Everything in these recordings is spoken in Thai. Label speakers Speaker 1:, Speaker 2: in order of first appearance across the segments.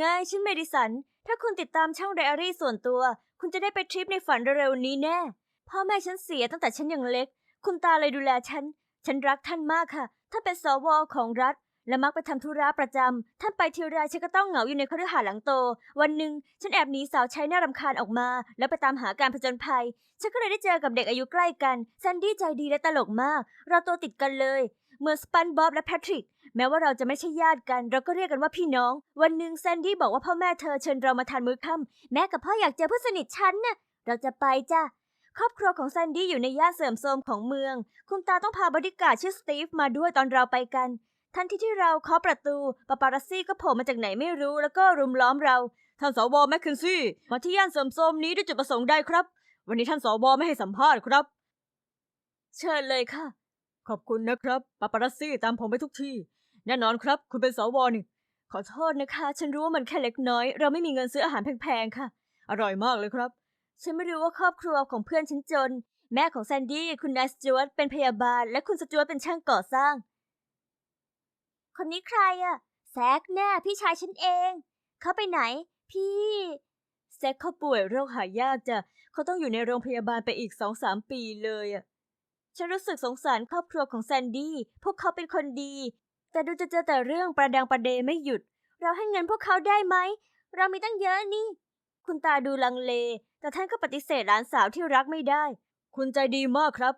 Speaker 1: ง่ายฉันเมดิสัน ถ้าคุณติดตามช่องไดอารี่ส่วนตัว คุณจะได้ไปทริปในฝันเร็วๆนี้แน่ พ่อแม่ฉันเสียตั้งแต่ฉันยังเล็ก คุณตาเลยดูแลฉัน ฉันรักท่านมากค่ะ ถ้านเป็นสวของรัฐ และมักไปทำธุระประจำท่านไปทีไรฉันก็ต้องเหงาอยู่ในคฤหาสน์หลังโต วันหนึ่งฉันแอบหนีสาวใช้หน่ารำคาญออกมา แล้วไปตามหาการผจญภัย ฉันก็เลยได้เจอกับเด็กอายุใกล้กันแซนดี้ใจดีและตลกมาก เราโตติดกันเลย เหมือนสปันบ๊อบและแพทริก แม้ว่าเราจะไม่ใช่ญาติกัน เราก็เรียกกันว่าพี่น้อง วันหนึ่งแซนดี้บอกว่าพ่อแม่เธอเชิญเรามาทานมื้อค่ำแม่กับพ่ออยากเจอเพื่อนสนิทฉันน่ะเราจะไปจ้ะครอบครัวของแซนดี้อยู่ในย่านเสื่อมโทรมของเมือง คุณตาต้องพาบอดี้การชื่อสตีฟมาด้วยตอนเราไปกัน ทันทีที่เราเคาะประตูปาปารัสซี่ก็โผล่มาจากไหนไม่รู้แล้วก็รุมล้อมเรา ท่านสวแมคเคนซี่ มาที่ย่านเสื่อมโทรมนี้ด้วยจุดประสงค์ใดครับ วันนี้ท่านสวไม่ให้สัมภาษณ์ครับ เชิญเลยค่ะ ขอบคุณนะครับปาปารัสซี่ตามผมไปทุกที่ แน่นอนครับ คุณเป็นสวนี่ขอโทษนะคะ ฉันรู้ว่ามันแค่เล็กน้อย เราไม่มีเงินซื้ออาหารแพงๆค่ะ อร่อยมากเลยครับ ฉันไม่รู้ว่าครอบครัวของเพื่อนฉันจน แม่ของแซนดี้ คุณนายสจวตเป็นพยาบาล และคุณสจวตเป็นช่างก่อสร้าง คนนี้ใครอะแซกแน่พี่ชายฉันเอง เขาไปไหน พี่แซกเขาป่วยโรคหายากจ้ะเขาต้องอยู่ในโรงพยาบาลไปอีกสองสามปีเลยอะฉันรู้สึกสงสารครอบครัวของแซนดี้ พวกเขาเป็นคนดี แต่ดูจะเจอแต่เรื่องประดังประเดไม่หยุด เราให้เงินพวกเขาได้ไหม เรามีตั้งเยอะนี่ คุณตาดูลังเล แต่ท่านก็ปฏิเสธหลานสาวที่รักไม่ได้ คุณใจดีมากครับ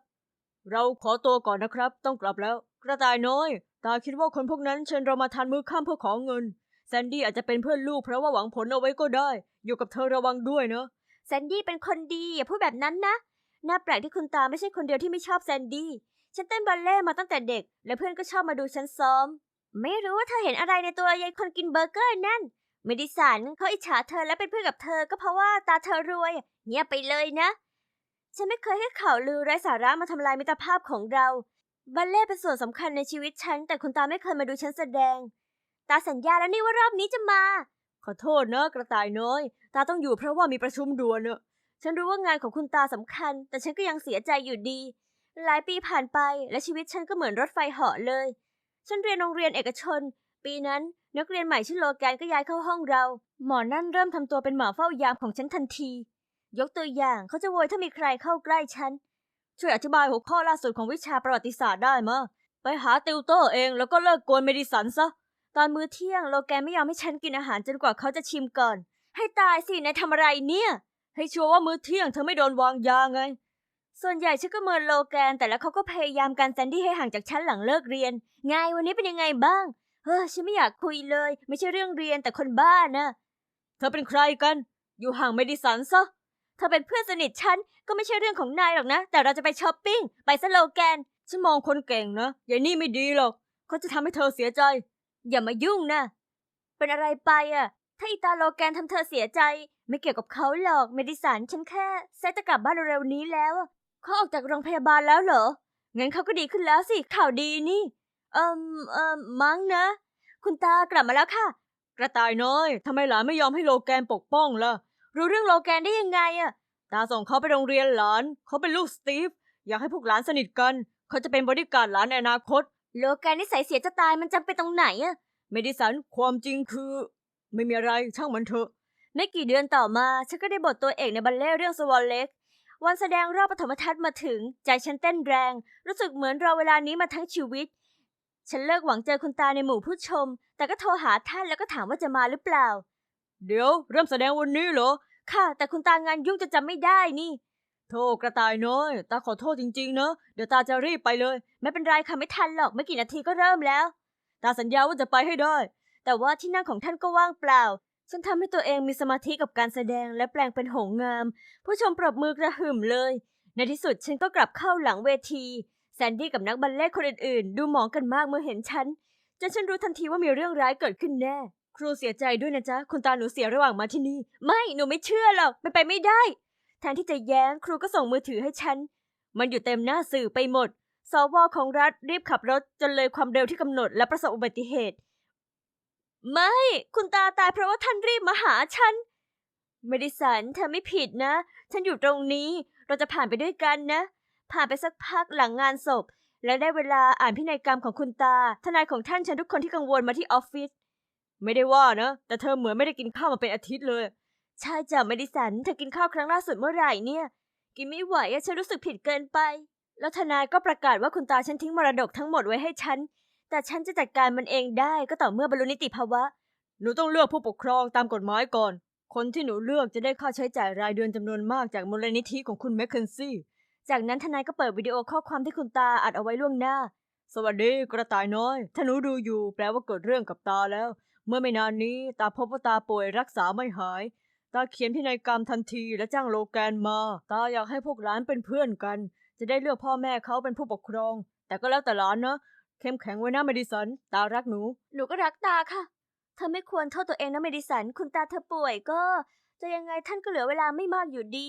Speaker 1: เราขอตัวก่อนนะครับ ต้องกลับแล้ว กระต่ายน้อย ตาคิดว่าคนพวกนั้นเชิญเรามาทานมื้อค่ำเพื่อขอเงิน แซนดี้อาจจะเป็นเพื่อนลูกเพราะว่าหวังผลเอาไว้ก็ได้ อยู่กับเธอระวังด้วยเนอะแซนดี้เป็นคนดีอย่าพูดแบบนั้นนะ น่าแปลกที่คุณตาไม่ใช่คนเดียวที่ไม่ชอบแซนดี้ ฉันเต้นบัลเล่ต์มาตั้งแต่เด็ก และเพื่อนก็ชอบมาดูฉันซ้อม ไม่รู้ว่าเธอเห็นอะไรในตัวยายคนกินเบอร์เกอร์นั่นเมดิสันเขาอิจฉาเธอและเป็นเพื่อนกับเธอก็เพราะว่าตาเธอรวย เงียบไปเลยนะ ฉันไม่เคยให้ข่าวลือไร้สาระมาทำลายมิตรภาพของเรา บัลเล่ต์เป็นส่วนสำคัญในชีวิตฉัน แต่คุณตาไม่เคยมาดูฉันแสดง ตาสัญญาแล้วนี่ว่ารอบนี้จะมา ขอโทษนะกระต่ายน้อย ตาต้องอยู่เพราะว่ามีประชุมด่วนเนอะฉันรู้ว่างานของคุณตาสำคัญ แต่ฉันก็ยังเสียใจอยู่ดี หลายปีผ่านไปและชีวิตฉันก็เหมือนรถไฟเหาะเลย ฉันเรียนโรงเรียนเอกชน ปีนั้นนักเรียนใหม่ชื่อโลแกนก็ย้ายเข้าห้องเรา หมอนั่นเริ่มทำตัวเป็นหมาเฝ้ายามของฉันทันที ยกตัวอย่างเขาจะโวยถ้ามีใครเข้าใกล้ฉัน ช่วยอธิบายหัวข้อล่าสุดของวิชาประวัติศาสตร์ได้มะไปหาติวเตอร์เองแล้วก็เลิกกวนเมดิสันซะ ตอนมื้อเที่ยงโลแกนไม่ยอมให้ฉันกินอาหารจนกว่าเขาจะชิมก่อน ให้ตายสินายทำอะไรเนี่ย ให้ชัวร์ว่ามื้อเที่ยงเธอไม่โดนวางยาไง ส่วนใหญ่ฉันก็เมินโลแกน แต่แล้วเขาก็พยายามกันแซนดี้ให้ห่างจากฉันหลังเลิกเรียน ไงวันนี้เป็นยังไงบ้าง เฮ้อฉันไม่อยากคุยเลย ไม่ใช่เรื่องเรียนแต่คนบ้านะเธอเป็นใครกัน อยู่ห่างเมดิสันซะเธอเป็นเพื่อนสนิทฉันก็ไม่ใช่เรื่องของนายหรอกนะ แต่เราจะไปช้อปปิ้งไปสโลแกนฉันมองคนเก่งนะยายนี่ไม่ดีหรอกเขาจะทำให้เธอเสียใจ อย่ามายุ่งนะ เป็นอะไรไปอะถ้าอีตาโลแกนทำเธอเสียใจ ไม่เกี่ยวกับเขาหรอกเมดิสันฉันแค่เซตจะกลับบ้านเร็วๆนี้แล้ว เขาออกจากโรงพยาบาลแล้วเหรอ งั้นเขาก็ดีขึ้นแล้วสิ ข่าวดีนี่ เอิมเอิมมั้งนะ คุณตากลับมาแล้วค่ะ กระต่ายน้อยทำไมหลานไม่ยอมให้โลแกนปกป้องล่ะ รู้เรื่องโลแกนได้ยังไงอะตาส่งเขาไปโรงเรียนหลาน เขาเป็นลูกสตีฟ อยากให้พวกหลานสนิทกัน เขาจะเป็นบริการหลานในอนาคต โลแกนนิสัยเสียจะตายมันจำเป็นตรงไหนอะเมดิสันความจริงคือ ไม่มีอะไรช่างมันเถอะ ไม่กี่เดือนต่อมา ฉันก็ได้บทตัวเอกในบัลเล่เรื่องสวอลเล็ก วันแสดงรอบปฐมทัศน์มาถึง ใจฉันเต้นแรง รู้สึกเหมือนรอเวลานี้มาทั้งชีวิต ฉันเลิกหวังเจอคุณตาในหมู่ผู้ชม แต่ก็โทรหาท่านแล้วก็ถามว่าจะมาหรือเปล่า เดี๋ยว เริ่มแสดงวันนี้เหรอ ค่ะ แต่คุณตางานยุ่งจะจำไม่ได้นี่ โทษกระต่ายน้อย ตาขอโทษจริงๆนะเดี๋ยวตาจะรีบไปเลย ไม่เป็นไรค่ะไม่ทันหรอกไม่กี่นาทีก็เริ่มแล้ว ตาสัญญาว่าจะไปให้ได้ แต่ว่าที่นั่งของท่านก็ว่างเปล่า ฉันทำให้ตัวเองมีสมาธิกับการแสดงและแปลงเป็นหงงาม ผู้ชมปรบมือกระหึ่มเลย ในที่สุดฉันก็กลับเข้าหลังเวที แซนดี้กับนักบัลเล่ต์คนอื่นๆ ดูหมองกันมากเมื่อเห็นฉัน จนฉันรู้ทันทีว่ามีเรื่องร้ายเกิดขึ้นแน่ ครูเสียใจด้วยนะจ๊ะ คุณตาหนูเสียระหว่างมาที่นี่ ไม่หนูไม่เชื่อหรอกเป็นไปไม่ได้ แทนที่จะแย้งครูก็ส่งมือถือให้ฉัน มันอยู่เต็มหน้าสื่อไปหมดสวของรัฐรีบขับรถจนเลยความเร็วที่กำหนดและประสบอุบัติเหตุ ไม่ คุณตาตายเพราะว่าท่านรีบมาหาฉัน เมดิสันเธอไม่ผิดนะ ฉันอยู่ตรงนี้ เราจะผ่านไปด้วยกันนะ ผ่านไปสักพักหลังงานศพ และได้เวลาอ่านพินัยกรรมของคุณตา ทนายของท่านเชิญทุกคนที่กังวลมาที่ออฟฟิศ
Speaker 2: ไม่ได้ว่านะ แต่เธอเหมือนไม่ได้กินข้าวมาเป็นอาทิตย์เลย
Speaker 1: ใช่จ้ะเมดิสัน เธอกินข้าวครั้งล่าสุดเมื่อไหร่เนี่ย กินไม่ไหวอะฉันรู้สึกผิดเกินไป แล้วทนายก็ประกาศว่าคุณตาฉันทิ้งมรดกทั้งหมดไว้ให้ฉัน แต่ฉันจะจัดการมันเองได้ก็ต่อเมื่อบรรลุนิติภาวะ
Speaker 2: หนูต้องเลือกผู้ปกครองตามกฎหมายก่อน คนที่หนูเลือกจะได้ค่าใช้จ่ายรายเดือนจำนวนมากจากมูลนิธิของคุณแมคเคนซี่
Speaker 1: จากนั้นทนายก็เปิดวิดีโอข้อความที่คุณตาอัดเอาไว้ล่วงหน้า
Speaker 2: สวัสดีกระต่ายน้อย ถ้าหนูดูอยู่ แปลว่าเกิดเรื่องกับตาแล้ว เมื่อไม่นานนี้ตาพบว่าตาป่วยรักษาไม่หาย ตาเขียนพินัยกรรมทันทีและจ้างโลแกนมา ตาอยากให้พวกหลานเป็นเพื่อนกัน จะได้เลือกพ่อแม่เขาเป็นผู้ปกครอง แต่ก็แล้วแต่หลานนะ เข้มแข็งไว้นะเมดิสัน ตารักหนู
Speaker 1: หนูก็รักตาค่ะ เธอไม่ควรโทษตัวเองนะเมดิสัน คุณตาเธอป่วยก็ จะยังไงท่านก็เหลือเวลาไม่มากอยู่ดี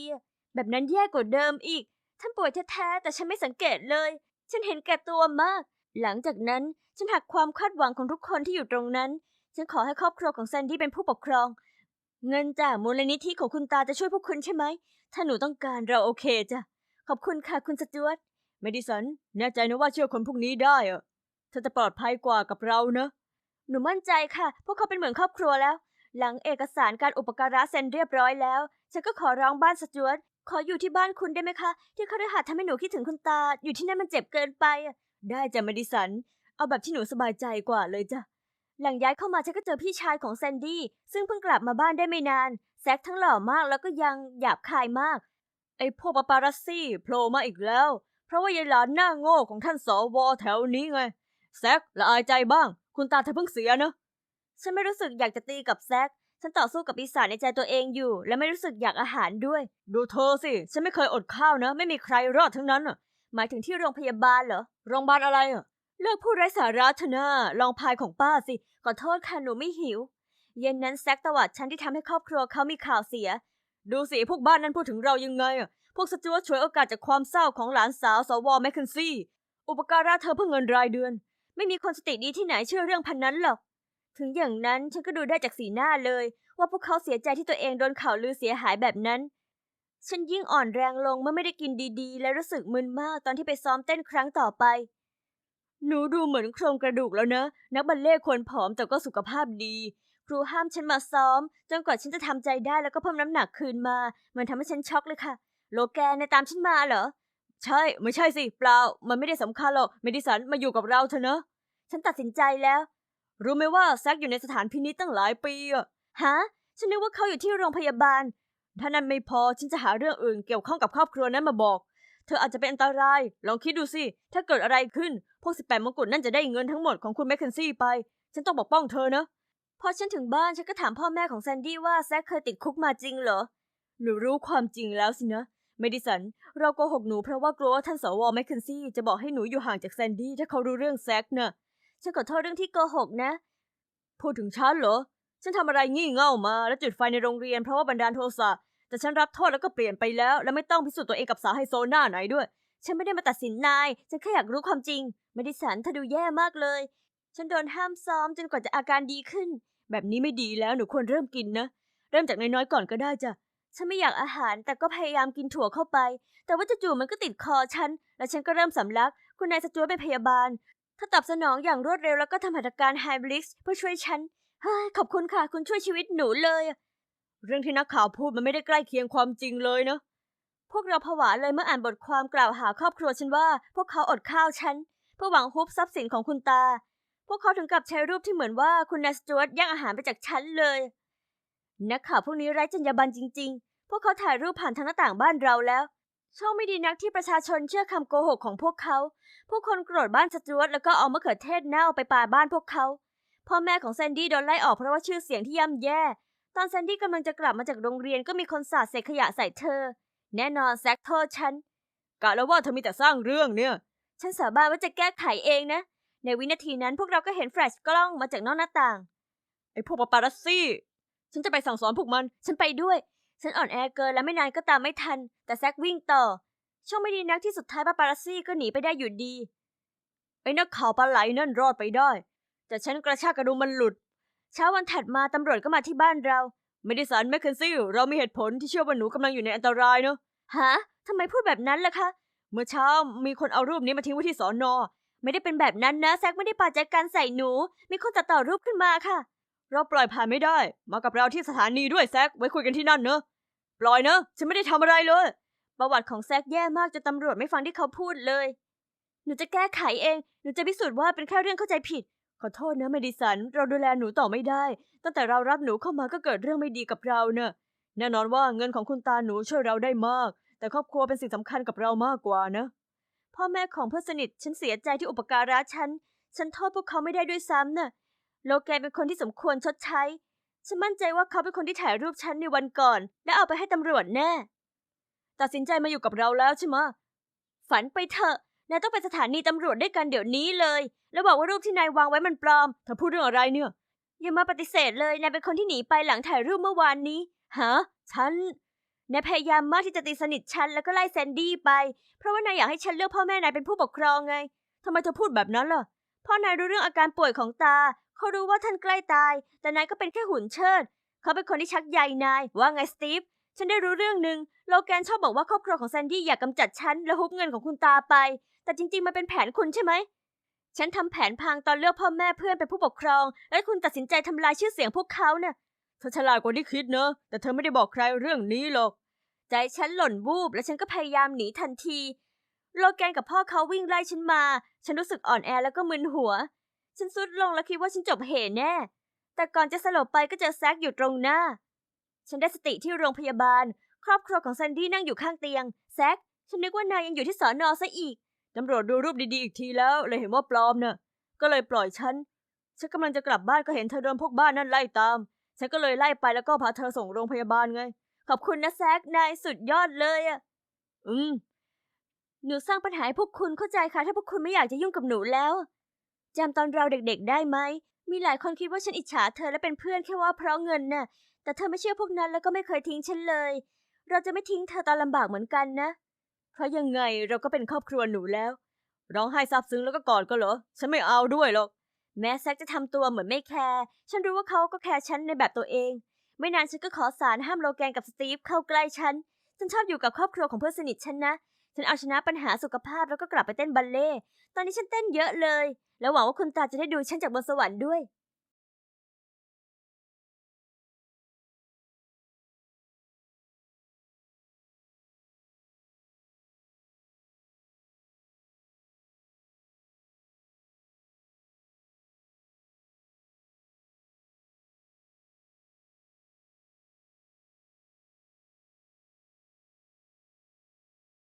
Speaker 1: แบบนั้นแย่กว่าเดิมอีก ท่านป่วยแท้ๆแต่ฉันไม่สังเกตเลย ฉันเห็นแก่ตัวมาก หลังจากนั้นฉันหักความคาดหวังของทุกคนที่อยู่ตรงนั้น ฉันขอให้ครอบครัวของแซนดี้เป็นผู้ปกครอง เงินจากมูลนิธิของคุณตาจะช่วยพวกคุณใช่ไหม ถ้าหนูต้องการเราโอเคจ้ะ ขอบคุณค่ะคุณสจวต
Speaker 2: เมดิสัน แน่ใจนะว่าเชื่อคนพวกนี้ได้อะ ธอจะปลอดภัยกว่ากับเรานะ
Speaker 1: หนูมั่นใจค่ะ พวกเขาเป็นเหมือนครอบครัวแล้ว หลังเอกสารการอุปการะเซ็นเรียบร้อยแล้ว ฉันก็ขอร้องบ้านสจวตขออยู่ที่บ้านคุณได้ไหมคะ ที่คฤหาสน์ทำให้หนูคิดถึงคุณตา อยู่ที่นั่นมันเจ็บเกินไป
Speaker 2: ได้จ้ะเมดิสัน เอาแบบที่หนูสบายใจกว่าเลยจ้ะ
Speaker 1: หลังย้ายเข้ามาฉันก็เจอพี่ชายของแซนดี้ ซึ่งเพิ่งกลับมาบ้านได้ไม่นาน แซคทั้งหล่อมากแล้วก็ยังหยาบคายมาก
Speaker 2: ไอ้พวกปาปารัสซี่โผล่มาอีกแล้ว เพราะว่ายายหลานหน้าโง่ของท่านสวแถวนี้ไง แซกละอายใจบ้าง คุณตาเธอเพิ่งเสียนะ
Speaker 1: ฉันไม่รู้สึกอยากจะตีกับแซคฉันต่อสู้กับปีศาจในใจตัวเองอยู่ และไม่รู้สึกอยากอาหารด้วย
Speaker 2: ดูเธอสิ ฉันไม่เคยอดข้าวนะ ไม่มีใครรอดทั้งนั้นอะ
Speaker 1: หมายถึงที่โรงพยาบาลเหรอ
Speaker 2: โรงพยาบาลอะไรอะ
Speaker 1: เลิกพูดไร้สาระเถอะนะลองพายของป้าสิ ขอโทษค่ะหนูไม่หิว เย็นนั้นแซคตวาดฉันที่ทำให้ครอบครัวเขามีข่าวเสีย
Speaker 2: ดูสิพวกบ้านนั้นพูดถึงเรายังไงอะพวกสจวตฉวยโอกาสจากความเศร้าของหลานสาวสวแมคเคนซี่ อุปการะเธอเพื่อเงินรายเดือน
Speaker 1: ไม่มีคนสติดีที่ไหนเชื่อเรื่องพันนั้นหรอก ถึงอย่างนั้นฉันก็ดูได้จากสีหน้าเลย ว่าพวกเขาเสียใจที่ตัวเองโดนข่าวลือเสียหายแบบนั้น ฉันยิ่งอ่อนแรงลงเมื่อไม่ได้กินดีๆ และรู้สึกมึนมากตอนที่ไปซ้อมเต้นครั้งต่อไป
Speaker 2: หนูดูเหมือนโครงกระดูกแล้วนะนักบัลเล่ควรผอมแต่ก็สุขภาพดี
Speaker 1: ครูห้ามฉันมาซ้อมจนกว่าฉันจะทำใจได้แล้วก็เพิ่มน้ำหนักคืนมา มันทำให้ฉันช็อกเลยค่ะ โลแกนในตามฉันมาเหรอ
Speaker 2: ใช่ ไม่ใช่สิ เปล่า มันไม่ได้สำคัญหรอก เมดิสันมาอยู่กับเราเถอะนะ
Speaker 1: ฉันตัดสินใจแล้ว
Speaker 2: รู้ไหมว่าแซกอยู่ในสถานพินิจตั้งหลายปีอะ
Speaker 1: ฮะ ฉันนึกว่าเขาอยู่ที่โรงพยาบาล
Speaker 2: ถ้านั้นไม่พอ ฉันจะหาเรื่องอื่นเกี่ยวข้องกับครอบครัวนั้นมาบอก เธออาจจะเป็นอันตราย ลองคิดดูสิ ถ้าเกิดอะไรขึ้น พวกสิบแปดมงกุฎนั่นจะได้เงินทั้งหมดของคุณแมคเคนซี่ไป ฉันต้องปกป้องเธอนะ
Speaker 1: พอฉันถึงบ้าน ฉันก็ถามพ่อแม่ของแซนดี้ว่าแซคเคยติดคุกมาจริงเหรอ
Speaker 2: หนูรู้ความจริงแล้วสินะ เมดิสัน เราโกหกหนูเพราะว่ากลัวว่าท่านสวแมคเคนซี่จะบอกให้หนูอยู่ห่างจากแซนดี้ถ้าเขารู้เรื่องแซกเน่ะ
Speaker 1: ฉันขอโทษเรื่องที่โกหกนะ
Speaker 2: พูดถึงฉันเหรอ ฉันทำอะไรงี่เง่ามา และจุดไฟในโรงเรียนเพราะว่าบันดาลโทสะแต่ฉันรับโทษแล้วก็เปลี่ยนไปแล้ว และไม่ต้องพิสูจน์ตัวเองกับสาวไฮโซหน้าไหนด้วย
Speaker 1: ฉันไม่ได้มาตัดสินนาย ฉันแค่อยากรู้ความจริงไม่ด้สันเธอดูแย่มากเลย ฉันโดนห้ามซ้อมจนกว่าจะอาการดีขึ้น
Speaker 2: แบบนี้ไม่ดีแล้วหนูควรเริ่มกินนะ เริ่มจากน้อยๆก่อนก็ได้จ้ะ
Speaker 1: ฉันไม่อยากอาหารแต่ก็พยายามกินถั่วเข้าไป แต่ว่าจู่ๆมันก็ติดคอฉัน และฉันก็เริ่มสำลัก คุณนายสจวตเป็นพยาบาลเธอตอบสนองอย่างรวดเร็วแล้วก็ทำหัตถการไฮบลิกเพื่อช่วยฉันเฮ้ยขอบคุณค่ะ คุณช่วยชีวิตหนูเลย
Speaker 2: เรื่องที่นักข่าวพูดมันไม่ได้ใกล้เคียงความจริงเลยเนะ
Speaker 1: พวกเราผวาเลยเมื่ออ่านบทความกล่าวหาครอบครัวฉันว่า พวกเขาอดข้าวฉันเพื่อหวังฮุบทรัพย์สินของคุณตา พวกเขาถึงกับใช้รูปที่เหมือนว่าคุณนายสจวตแย่งอาหารไปจากฉันเลย นักข่าวพวกนี้ไร้จรรยาบรรณจริง ๆ พวกเขาถ่ายรูปผ่านทางหน้าต่างบ้านเราแล้ว โชคไม่ดีนักที่ประชาชนเชื่อคำโกหกของพวกเขา ผู้คนโกรธบ้านสจวตแล้วก็เอามะเขือเทศเน่าไปปาบ้านพวกเขา พ่อแม่ของแซนดี้โดนไล่ออกเพราะว่าชื่อเสียงที่ย่ำแย่ ตอนแซนดี้กำลังจะกลับมาจากโรงเรียนก็มีคนสาดเศษขยะใส่เธอ แน่นอนแซคโทษฉัน
Speaker 2: กะแล้วว่าเธอมีแต่สร้างเรื่องเนี่ย
Speaker 1: ฉันสาบานว่าจะแก้ไขเองนะ ในวินาทีนั้นพวกเราก็เห็นแฟลชกล้องมาจากนอกหน้าต่าง
Speaker 2: ไอ้พวกปาปารัสซี่ ฉันจะไปสั่งสอนพวกมัน
Speaker 1: ฉันไปด้วย ฉันอ่อนแอเกินและไม่นานก็ตามไม่ทัน แต่แซควิ่งต่อโชคไม่ดีนักที่สุดท้ายปาปารัสซี่ก็หนีไปได้อยู่ดี
Speaker 2: ไอ้นักข่าวปลาไหลนั่นรอดไปได้ แต่ฉันกระชากกระดุมมันหลุด
Speaker 1: เช้าวันถัดมาตำรวจก็มาที่บ้านเรา
Speaker 2: ไม่ได้สารแมคเคนซี่ เรามีเหตุผลที่เชื่อว่าหนูกำลังอยู่ในอันตรายเนอะ
Speaker 1: ฮะทำไมพูดแบบนั้นล่ะคะ
Speaker 2: เมื่อเช้ามีคนเอารูปนี้มาทิ้งไว้ที่สอนอ
Speaker 1: ไม่ได้เป็นแบบนั้นนะแซคไม่ได้ปาแจกันใส่หนู มีคนตัดต่อรูปขึ้นมาค่ะ
Speaker 2: เราปล่อยผ่านไม่ได้ มากับเราที่สถานีด้วยแซกไว้คุยกันที่นั่นเนอะ ปล่อยเนอะ ฉันไม่ได้ทำอะไรเลย
Speaker 1: ประวัติของแซกแย่มากจนตำรวจไม่ฟังที่เขาพูดเลย หนูจะแก้ไขเอง หนูจะพิสูจน์ว่าเป็นแค่เรื่องเข้าใจผิด
Speaker 2: ขอโทษนะเมดิสัน เราดูแลหนูต่อไม่ได้ ตั้งแต่เรารับหนูเข้ามาก็เกิดเรื่องไม่ดีกับเราเนอะ แน่นอนว่าเงินของคุณตาหนูช่วยเราได้มาก แต่ครอบครัวเป็นสิ่งสำคัญกับเรามากกว่านะ
Speaker 1: พ่อแม่ของเพื่อนสนิทฉันเสียใจที่อุปการะฉัน ฉันโทษพวกเขาไม่ได้ด้วยซ้ำน่ะ โลแกนเป็นคนที่สมควรชดใช้ ฉันมั่นใจว่าเขาเป็นคนที่ถ่ายรูปฉันในวันก่อน และเอาไปให้ตำรวจแน่
Speaker 2: ตัดสินใจมาอยู่กับเราแล้วใช่ไหม
Speaker 1: ฝันไปเถอะ นายต้องไปสถานีตำรวจด้วยกันเดี๋ยวนี้เลย แล้วบอกว่ารูปที่นายวางไว้มันปลอม
Speaker 2: เธอพูดเรื่องอะไรเนี่ย
Speaker 1: อย่ามาปฏิเสธเลย นายเป็นคนที่หนีไปหลังถ่ายรูปเมื่อวานนี้ ฮะ ฉัน นายพยายามมากที่จะตีสนิทฉันแล้วก็ไล่แซนดี้ไป เพราะว่านายอยากให้ฉันเลือกพ่อแม่นายเป็นผู้ปกครองไง
Speaker 2: ทำไมเธอพูดแบบนั้นล่ะ
Speaker 1: พ่อนายรู้เรื่องอาการป่วยของตา เขารู้ว่าท่านใกล้ตาย แต่นายก็เป็นแค่หุ่นเชิด เขาเป็นคนที่ชักใยนาย ว่าไงสตีฟ ฉันได้รู้เรื่องหนึ่งโลแกนชอบบอกว่าครอบครัวของแซนดี้อยากกำจัดฉันและฮุบเงินของคุณตาไป แต่จริงๆ มันเป็นแผนคุณใช่ไหม ฉันทำแผนพังตอนเลือกพ่อแม่เพื่อนเป็นผู้ปกครอง และคุณตัดสินใจทำลายชื่อเสียงพวกเขาน่ะ
Speaker 2: เธอฉลาดกว่าที่คิดเนอะ แต่เธอไม่ได้บอกใครเรื่องนี้หรอก
Speaker 1: ใจฉันหล่นวูบและฉันก็พยายามหนีทันที โลแกนกับพ่อเขาวิ่งไล่ฉันมา ฉันรู้สึกอ่อนแอแล้วก็มึนหัว ฉันซุดลงและคิดว่าฉันจบเหตุแน่ แต่ก่อนจะสลบไปก็เจอแซกอยู่ตรงหน้า ฉันได้สติที่โรงพยาบาล ครอบครัวของแซนดี้นั่งอยู่ข้างเตียง แซกฉันนึกว่านายยังอยู่ที่สอนอซะอีก
Speaker 2: ตำรวจดูรูปดีๆอีกทีแล้ว เลยเห็นว่าปลอมเนอะก็เลยปล่อยฉัน ฉันกำลังจะกลับบ้านก็เห็นเธอโดนพวกบ้านนั่นไล่ตาม ฉันก็เลยไล่ไปแล้วก็พาเธอส่งโรงพยาบาลไง
Speaker 1: ขอบคุณนะแซกนายสุดยอดเลยอะ
Speaker 2: อืม
Speaker 1: หนูสร้างปัญหาให้พวกคุณเข้าใจค่ะ ถ้าพวกคุณไม่อยากจะยุ่งกับหนูแล้ว จำตอนเราเด็กๆ ได้ไหม มีหลายคนคิดว่าฉันอิจฉาเธอและเป็นเพื่อนแค่ว่าเพราะเงินน่ะ แต่เธอไม่เชื่อพวกนั้นแล้วก็ไม่เคยทิ้งฉันเลย เราจะไม่ทิ้งเธอตอนลำบากเหมือนกันนะ
Speaker 2: เพราะยังไงเราก็เป็นครอบครัวหนูแล้ว ร้องไห้ซาบซึ้งแล้วก็กอดก็เหรอ ฉันไม่เอาด้วยหรอก
Speaker 1: แม้แซกจะทำตัวเหมือนไม่แคร์ ฉันรู้ว่าเขาก็แคร์ฉันในแบบตัวเอง ไม่นานฉันก็ขอสารห้ามโลแกนกับสตีฟเข้าใกล้ฉัน ฉันชอบอยู่กับครอบครัวของเพื่อนสนิทฉันนะ ฉันเอาชนะปัญหาสุขภาพแล้วก็กลับไปเต้นบัลเล่ต์ตอนนี้ฉันเต้นเยอะเลย แล้วหวังว่าคุณตาจะได้ดูฉันจากบนสวรรค์ด้วย